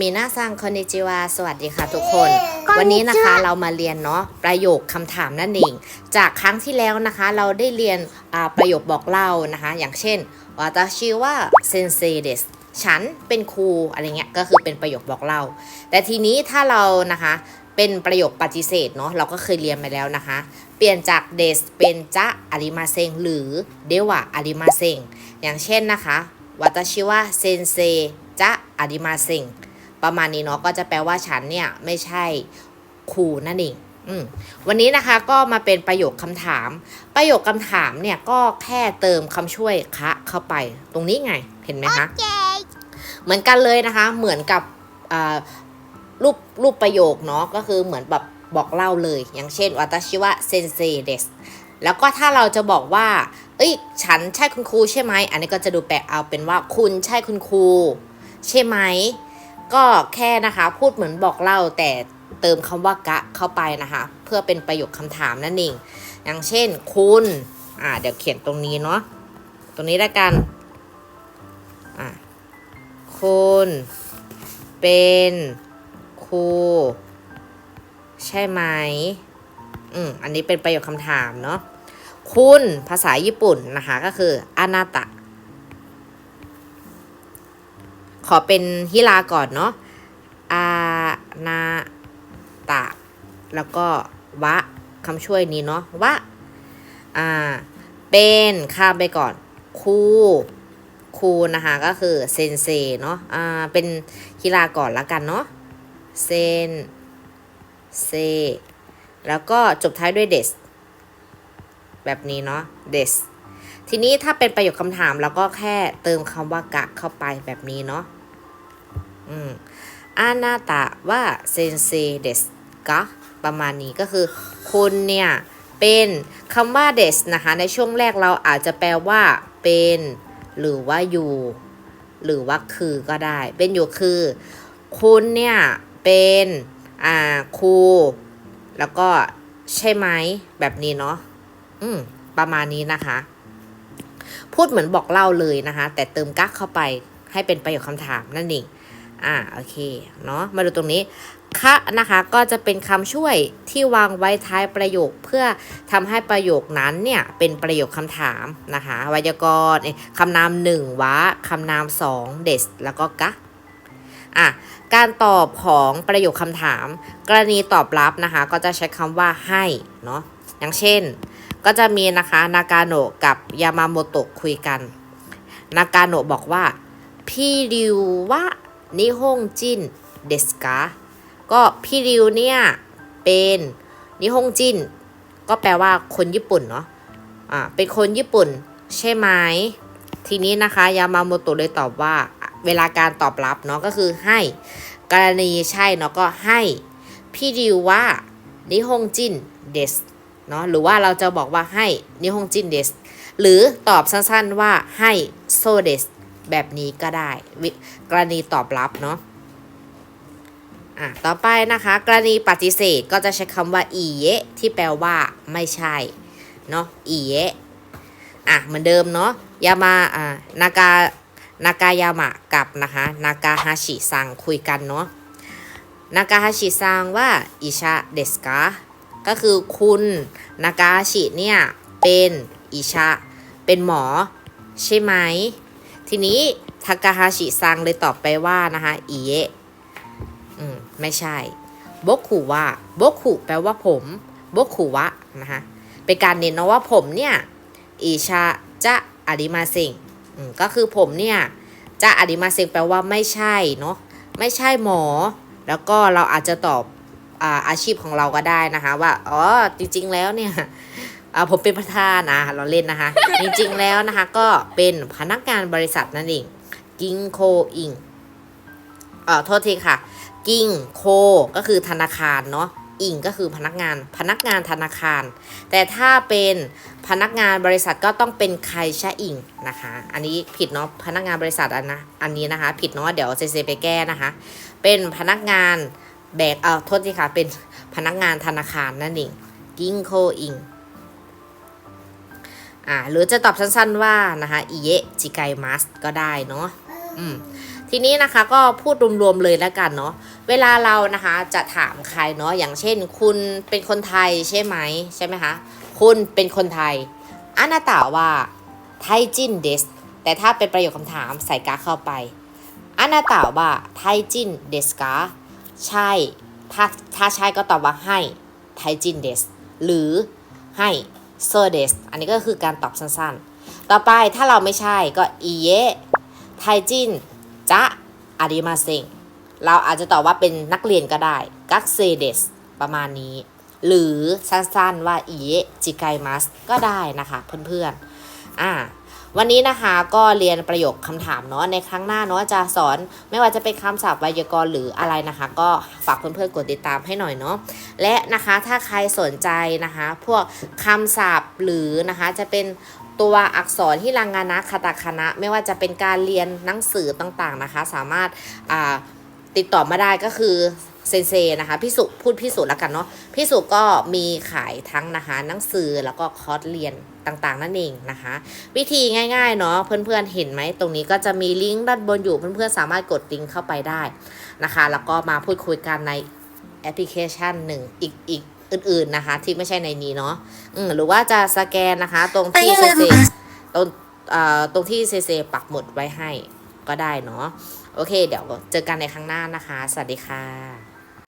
มีนาซังคอนนิจิวาสวัสดีค่ะทุกคน วันนี้นะคะเรามาเรียนเนาะประโยคคำถามนั่นเอง จากครั้งที่แล้วนะคะ เราได้เรียนอ่าประโยคบอกเล่านะคะ อย่างเช่นวาตาชิว่าเซนเซเดสฉันเป็นครูอะไรเงี้ยก็คือเป็นประโยคบอกเล่า แต่ทีนี้ถ้าเรานะคะเป็นประโยคปฏิเสธเนาะเราก็เคยเรียนมาแล้วนะคะ เปลี่ยนจากเดสเป็นจะอาริมาเซงหรือเดวะอาริมาเซงอย่างเช่นนะคะวาตาชิว่าเซนเซจะอาริมาเซง ประมาณนี้เนาะก็จะแปลว่าฉันเนี่ยไม่ใช่ครูนั่นเองอืมวันนี้นะคะก็มาเป็นประโยคคำถาม ประโยคคำถามเนี่ยก็แค่เติมคำช่วยคะเข้าไป ตรงนี้ไงเห็นไหมคะเหมือนกันเลยนะคะ เหมือนกับอ่ารูปรูปประโยคเนาะก็คือเหมือนแบบบอกเล่าเลย อย่างเช่นวัตชิวะเซนเซเดสแล้วก็ถ้าเราจะบอกว่า เอ้ย ฉันใช่คุณครูใช่ไหม อันนี้ก็จะดูแปลเอาเป็นว่าคุณใช่คุณครูใช่ไหม ก็แค่นะคะพูดเหมือนบอกเล่าแต่เติมคำว่ากะเข้าไปนะคะ เพื่อเป็นประโยคคำถามนั่นเอง อย่างเช่น คุณอ่าเดี๋ยวเขียนตรงนี้เนาะตรงนี้แล้วกันอ่าคุณเป็นครูใช่ไหมอืมอันนี้เป็นประโยคคำถามเนาะคุณภาษาญี่ปุ่นนะคะก็คืออานาตะ ขอเป็นฮิลาก่อนเนาะอานาตะ แล้วก็วะคำช่วยนี้เนาะวะอ่าเป็นข้ามไปก่อนครูครูนะคะก็คือเซนเซเนาะอ่าเป็นฮิลาก่อนละกันเนาะเซนเซแล้วก็จบท้ายด้วยเดสแบบนี้เนาะเดส ทีนี้ถ้าเป็นประโยคคำถามเราก็แค่เติมคำว่ากะเข้าไปแบบนี้เนาะอืมอานาตะว่าเซนเซเดสกะประมาณนี้ก็คือคุณเนี่ย เป็นคำว่าเดสนะคะ ในช่วงแรกเราอาจจะแปลว่า เป็น หรือว่าอยู่ หรือว่าคือก็ได้ เป็นอยู่คือ คุณเนี่ย เป็นอ่าครูแล้วก็ใช่ไหมแบบนี้เนาะอืมประมาณนี้นะคะ พูดเหมือนบอกเล่าเลยนะคะ แต่เติมกักเข้าไปให้เป็นประโยคคำถามนั่นเองอ่าโอเคเนาะมาดูตรงนี้คะนะคะก็จะเป็นคำช่วยที่วางไว้ท้ายประโยคเพื่อทำให้ประโยคนั้นเนี่ยเป็นประโยคคำถามนะคะไวยากรณ์คำนามหนึ่งวะคำนามสองเดสแล้วก็กะอะการตอบของประโยคคำถาม กรณีตอบรับนะคะ ก็จะใช้คำว่าให้เนาะ อย่างเช่น ก็จะมีนะคะนากาโนะกับยามาโมโตะคุยกัน นากาโนะบอกว่า พี่ริววะนิฮงจินเดสกาก็พี่ริวเนี่ยเป็นนิฮงจินก็แปลว่าคนญี่ปุ่นเนาะอ่าเป็นคนญี่ปุ่นใช่ไหมทีนี้นะคะยามาโมโตะเลยตอบว่าเวลาการตอบรับเนาะก็คือให้กรณีใช่เนาะก็ให้ พี่ริวว่านิฮงจินเดส เนาะหรือว่าเราจะบอกว่าให้นิฮงจินเดสหรือตอบสั้นๆว่าให้โซเดสแบบนี้ก็ได้วิกรณีตอบรับเนาะอะต่อไปนะคะ กรณีปฏิเสธก็จะใช้คำว่าอีเยะที่แปลว่าไม่ใช่เนาะอีเยะอะเหมือนเดิมเนาะยามาอ่านากานากายามะกับนะคะนากาฮาชิซังคุยกันเนาะนากาฮาชิซังว่าอิชาเดสกา ก็คือคุณนากาชิเนี่ยเป็นอิชาเป็นหมอใช่ไหม ทีนี้ทากาฮาชิซังเลยตอบไปว่านะคะอีเยะอืมไม่ใช่โบคุว่าโบคุแปลว่าผมโบคุวะนะคะเป็นการเน้นนะว่าผมเนี่ยอิชาจะอาริมาเซงก็คือผมเนี่ยจะอาริมาเซงแปลว่าไม่ใช่เนาะไม่ใช่หมอ แล้วก็เราอาจจะตอบ อาอาชีพของเราก็ได้นะคะว่าอ๋อจริง ๆ แล้วเนี่ยอาผมเป็นประธานนะเราเล่นนะคะ จริง ๆ แล้วนะคะ ก็เป็นพนักงานบริษัทนั่นเองกิงโคอิงเอ่อโทษทีค่ะ กิงโคก็คือธนาคารเนาะอิงก็คือพนักงานพนักงานธนาคาร แต่ถ้าเป็นพนักงานบริษัทก็ต้องเป็นใครชะอิงนะคะ อันนี้ผิดเนาะพนักงานบริษัทอันนะอันนี้นะคะ ผิดเนาะเดี๋ยวเซเซไปแก้นะคะ เป็นพนักงาน แบกเอ่อโทษทีค่ะ เป็นพนักงานธนาคารนั่นเอง กิงโคอิง อ่า หรือจะตอบสั้นๆว่านะคะอิเยะจิไกมัสก็ได้เนาะ อืมททีนี้นะคะก็พูดรวมๆเลยแล้วกันเนาะ เวลาเรานะคะจะถามใครเนาะ อย่างเช่น คุณเป็นคนไทยใช่ไหมใช่ไหมคะ คุณเป็นคนไทยอานาตาว่าไทจินเดส แต่ถ้าเป็นประโยคคำถามใส่กาเข้าไปอานาตาว่าไทจินเดสกา ใช่ ถ้าถ้าใช่ก็ตอบว่าให้ไทจินเดสหรือให้เซอร์เดสอันนี้ก็คือการตอบสั้นๆ ต่อไปถ้าเราไม่ใช่ก็อีเยไทจินจะอาริมาเซงเราอาจจะตอบว่าเป็นนักเรียนก็ได้กักเซเดสประมาณนี้ หรือสั้นๆว่าอิเยจิไกมัสก็ได้นะคะเพื่อนๆอ่า วันนี้นะคะก็เรียนประโยคคำถามเนาะในครั้งหน้าเนาะจะสอนไม่ว่าจะเป็นคำศัพท์ไวยากรณ์หรืออะไรนะคะ ก็ฝากเพื่อนๆกดติดตามให้หน่อยเนาะและนะคะถ้าใครสนใจนะคะ พวกคำศัพท์หรือนะคะจะเป็นตัวอักษรที่รังงานะคาตาคณะ ไม่ว่าจะเป็นการเรียนหนังสือต่างๆนะคะ สามารถติดต่อมาได้ก็คือ เซนเซนะคะพี่สุพูดพี่สุแล้วกันเนาะพี่สุก็มีขายทั้งนะคะหนังสือแล้วก็คอร์สเรียนต่างๆ นั่นเองนะคะ วิธีง่ายๆเนาะเพื่อนๆเห็นไหมตรงนี้ก็จะมีลิงก์ด้านบนอยู่เพื่อนๆสามารถกดลิงก์เข้าไปได้นะคะ แล้วก็มาพูดคุยกันในแอปพลิเคชันหนึ่งอีกอีกอื่นๆนะคะ ที่ไม่ใช่ในนี้เนาะอืมหรือว่าจะสแกนนะคะ ตรงที่เซนเซตรงเอ่อตรงที่เซเซปักหมุดไว้ให้ก็ได้เนาะโอเค เดี๋ยวเจอกันในครั้งหน้านะคะ สวัสดีค่ะ